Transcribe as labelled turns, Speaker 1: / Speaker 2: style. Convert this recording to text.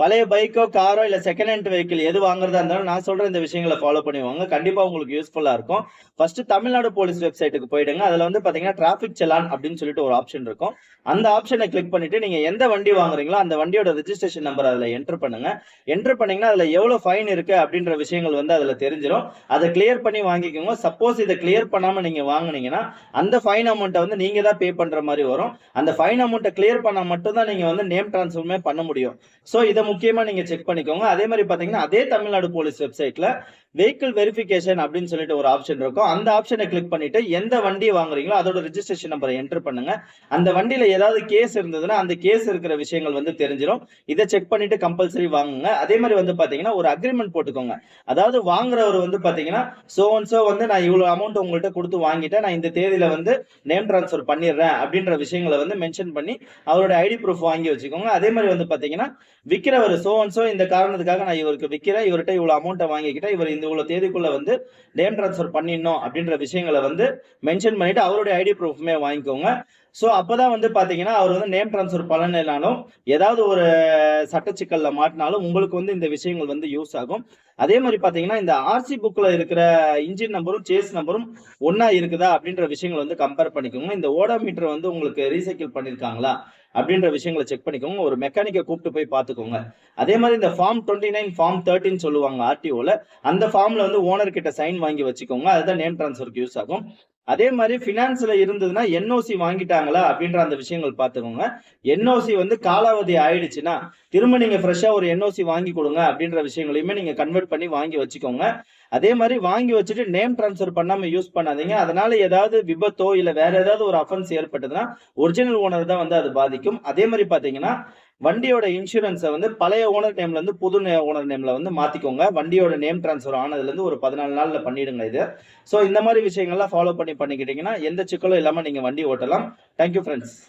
Speaker 1: பழைய பைக்கோ காரோ இல்ல செகண்ட் ஹேண்ட் வெஹிக்கிள் எது வாங்குறதா இருந்தாலும் நான் சொல்ற இந்த விஷயங்களை ஃபாலோ பண்ணி வாங்க கண்டிப்பா உங்களுக்கு யூஸ்ஃபுல்லா இருக்கும். ஃபர்ஸ்ட் தமிழ்நாடு போலீஸ் வெப்சைட்டுக்கு போயிடுங்க. அதுல வந்து பாத்தீங்கன்னா டிராபிக் செலான் அப்படின்னு சொல்லிட்டு ஒரு ஆப்ஷன் இருக்கும். அந்த ஆப்ஷனை கிளிக் பண்ணிட்டு நீங்க எந்த வண்டி வாங்குறீங்களோ அந்த வண்டியோட ரிஜிஸ்ட்ரேஷன் நம்பர் அதுல என்டர் பண்ணுங்க. என்டர் பண்ணீங்கன்னா அதுல எவ்வளவு ஃபைன் இருக்கு அப்படின்ற விஷயங்கள் வந்து அதுல தெரிஞ்சிடும் அதை கிளியர் பண்ணி வாங்கிக்கோங்க. சப்போஸ் இதை கிளியர் பண்ணாம நீங்க வாங்குனீங்கன்னா அந்த ஃபைன் அமௌண்ட்டை வந்து நீங்க தான் பே பண்ற மாதிரி வரும். அந்த ஃபைன் அமௌண்ட்டை கிளியர் பண்ணா மட்டும் தான் நீங்க வந்து நேம் டிரான்ஸ்ஃபர்மே பண்ண முடியும். ஸோ இதை முக்கியமா நீங்க செக் பண்ணிக்கோங்க. அதே மாதிரி பாத்தீங்கன்னா அதே தமிழ்நாடு போலீஸ் வெப்சைட்ல வெஹிக்கிள் வெரிஃபிகேஷன் அப்படின்னு சொல்லிட்டு ஒரு ஆப்ஷன் இருக்கும். அந்த ஆப்ஷனை கிளிக் பண்ணிட்டு எந்த வண்டி வாங்குறீங்களோ அதோட ரிஜிஸ்ட்ரேஷன் நம்பரை என்டர் பண்ணுங்க. அந்த வண்டியில ஏதாவது கேஸ் இருந்ததுன்னா அந்த கேஸ் இருக்கிற விஷயங்கள் வந்து தெரிஞ்சிடும் இதை செக் பண்ணிட்டு கம்பல்சரி வாங்குங்க. அதே மாதிரி வந்து பாத்தீங்கன்னா ஒரு அக்ரிமெண்ட் போட்டுக்கோங்க. அதாவது வாங்குறவர் வந்து பாத்தீங்கன்னா சோ அண்ட் சோ வந்து நான் இவ்வளவு அமௌண்ட் உங்கள்கிட்ட கொடுத்து வாங்கிட்டேன். நான் இந்த தேதியில வந்து நேம் டிரான்ஸ்ஃபர் பண்ணிடுறேன். அப்படின்ற விஷயங்களை வந்து மென்ஷன் பண்ணி அவரோட ஐடி ப்ரூஃப் வாங்கி வச்சுக்கோங்க. அதே மாதிரி வந்து பாத்தீங்கன்னா விற்கிறவர் சோ அண்ட் சோ இந்த காரணத்துக்காக நான் இவருக்கு விற்கிறேன் இவர்கிட்ட இவ்வளவு அமௌண்ட்டை வாங்கிக்கிட்டேன். இவர் இந்த இவ்வளோ தேதிக்குள்ள வந்து நேம் ட்ரான்ஸ்ஃபர் பண்ணிடணும் அப்படின்ற விஷயங்களை வந்து மென்ஷன் பண்ணிட்டு அவருடைய ஐடி ப்ரூஃப்மே வாங்கிக்கோங்க. ஸோ அப்போதான் வந்து பார்த்தீங்கன்னா அவர் வந்து நேம் ட்ரான்ஸ்ஃபர் பண்ணலைனாலும் ஏதாவது ஒரு சட்டச்சிக்கல்ல மாட்டினாலும் உங்களுக்கு வந்து இந்த விஷயங்கள் வந்து யூஸ் ஆகும். அதே மாதிரி பார்த்தீங்கன்னா இந்த ஆர்சி புக்கில் இருக்கிற இன்ஜின் நம்பரும் சேஸ் நம்பரும் ஒன்றா இருக்குதா அப்படின்ற விஷயங்களை வந்து கம்பேர் பண்ணிக்கோங்க. இந்த ஓடோமீட்டர் வந்து உங்களுக்கு ரீசைக்கிள் பண்ணியிருக்காங்களா அப்படின்ற விஷயங்களை செக் பண்ணிக்கோங்க. ஒரு மெக்கானிக்கை கூப்பிட்டு போய் பார்த்துக்கோங்க அதே மாதிரி இந்த ஃபார்ம் டுவெண்ட்டி நைன் ஃபார்ம் தேர்ட்டின்னு சொல்லுவாங்க ஆர்டிஓவில் அந்த ஃபார்ம்ல வந்து ஓனர் கிட்ட சைன் வாங்கி வச்சுக்கோங்க. அதுதான் நேம் ட்ரான்ஸ்ஃபருக்கு யூஸ் ஆகும். அதே மாதிரி ஃபினான்ஸ்ல இருந்ததுன்னா என்ஓசி வாங்கிட்டாங்களா அப்படின்ற அந்த விஷயங்கள் பார்த்துக்கோங்க. என்ஓசி வந்து காலாவதி ஆயிடுச்சுன்னா திரும்ப நீங்க ஃப்ரெஷ்ஷா ஒரு என்ஓசி வாங்கி கொடுங்க அப்படின்ற விஷயங்களையுமே நீங்க கன்வெர்ட் பண்ணி வாங்கி வச்சுக்கோங்க. அதே மாதிரி வாங்கி வச்சுட்டு நேம் டிரான்ஸ்ஃபர் பண்ணாம யூஸ் பண்ணாதீங்க. அதனால ஏதாவது விபத்தோ இல்ல வேற ஏதாவது ஒரு அஃபென்ஸ் ஏற்பட்டதுன்னா ஒரிஜினல் ஓனர் தான் வந்து அது பாதிக்கும். அதே மாதிரி பாத்தீங்கன்னா வண்டியோட இன்சூரன்ஸை வந்து பழைய ஓனர் நேம்ல இருந்து புது ஓனர் நேம்ல வந்து மாத்திக்கோங்க. வண்டியோட நேம் டிரான்ஸ்ஃபர் ஆனதுல இருந்து ஒரு பதினாலு நாள்ல பண்ணிடுங்க இது. ஸோ இந்த மாதிரி விஷயங்கள்லாம் ஃபாலோ பண்ணி பண்ணிக்கிட்டீங்கன்னா எந்த சிக்கலும் இல்லாம நீங்க வண்டி ஓட்டலாம். Thank you friends